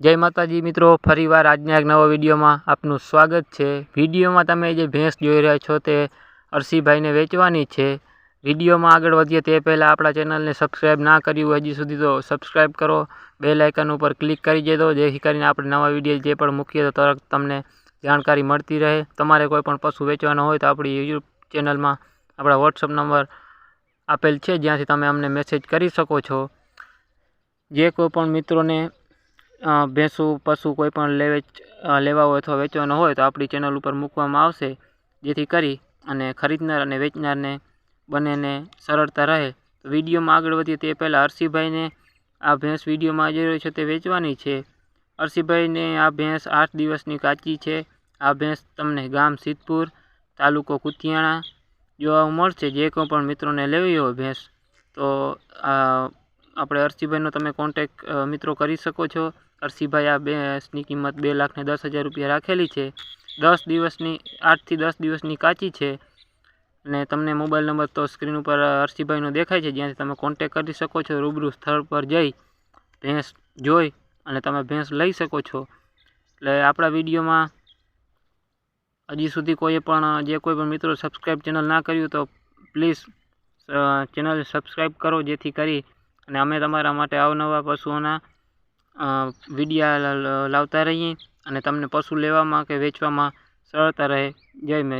જય માતાજી મિત્રો, ફરીવાર આજના એક નવા વિડીયોમાં આપનું સ્વાગત છે. વિડીયોમાં તમે જે ભેંસ જોઈ રહ્યા છો તે અરસીભાઈને વેચવાની છે. વિડીયોમાં આગળ વધીએ તે પહેલાં આપણા ચેનલને સબસ્ક્રાઈબ ના કર્યું હજી સુધી તો સબસ્ક્રાઈબ કરો. બે લાઇકન ઉપર ક્લિક કરી દેજો, જેથી કરીને આપણે નવા વીડિયો જે પણ મૂકીએ તો તરત તમને જાણકારી મળતી રહે. તમારે કોઈ પણ પશુ વેચવાનો હોય તો આપણી યુટ્યુબ ચેનલમાં આપણા વોટ્સઅપ નંબર આપેલ છે, જ્યાંથી તમે અમને મેસેજ કરી શકો છો. જે કોઈ પણ મિત્રોને ભેંસું, પશુ કોઈ પણ લેવે લેવા હોય અથવા વેચવાનો હોય તો આપણી ચેનલ ઉપર મૂકવામાં આવશે. જેથી કરી અને ખરીદનાર અને વેચનારને બંનેને સરળતા રહે. વિડીયોમાં આગળ વધીએ તે પહેલાં હર્ષિભાઈને આ ભેંસ વિડીયોમાં જે રહ્યો છે તે વેચવાની છે. હર્ષિભાઈને આ ભેંસ આઠ દિવસની કાચી છે. આ ભેંસ તમને ગામ સિદ્ધપુર, તાલુકો કુતિયાણા જોવા મળશે. જે કોઈ પણ મિત્રોને લેવી હોય ભેંસ, તો આ આપણે અરસીભાઈનો તમે કોન્ટેક મિત્રો કરી શકો છો. અરસીભાઈ આ ભેંસની કિંમત બે લાખને દસ હજાર રૂપિયા રાખેલી છે. દસ દિવસની, આઠથી દસ દિવસની કાચી છે. અને તમને મોબાઈલ નંબર તો સ્ક્રીન ઉપર અરસીભાઈનો દેખાય છે, જ્યાંથી તમે કોન્ટેક કરી શકો છો, રૂબરૂ સ્થળ પર જઈ, ભેંસ જોઈ અને તમે ભેંસ લઈ શકો છો. એટલે આપણા વિડીયોમાં હજી સુધી કોઈએ પણ જે કોઈ પણ મિત્રો સબસ્ક્રાઈબ ચેનલ ના કર્યું તો પ્લીઝ ચેનલ સબસ્ક્રાઈબ કરો, જેથી કરી અને અમે તમારા માટે અવનવા પશુઓના વિડીયા લાવતા રહીએ અને તમને પશુ લેવામાં કે વેચવામાં સરળતા રહે. જય મે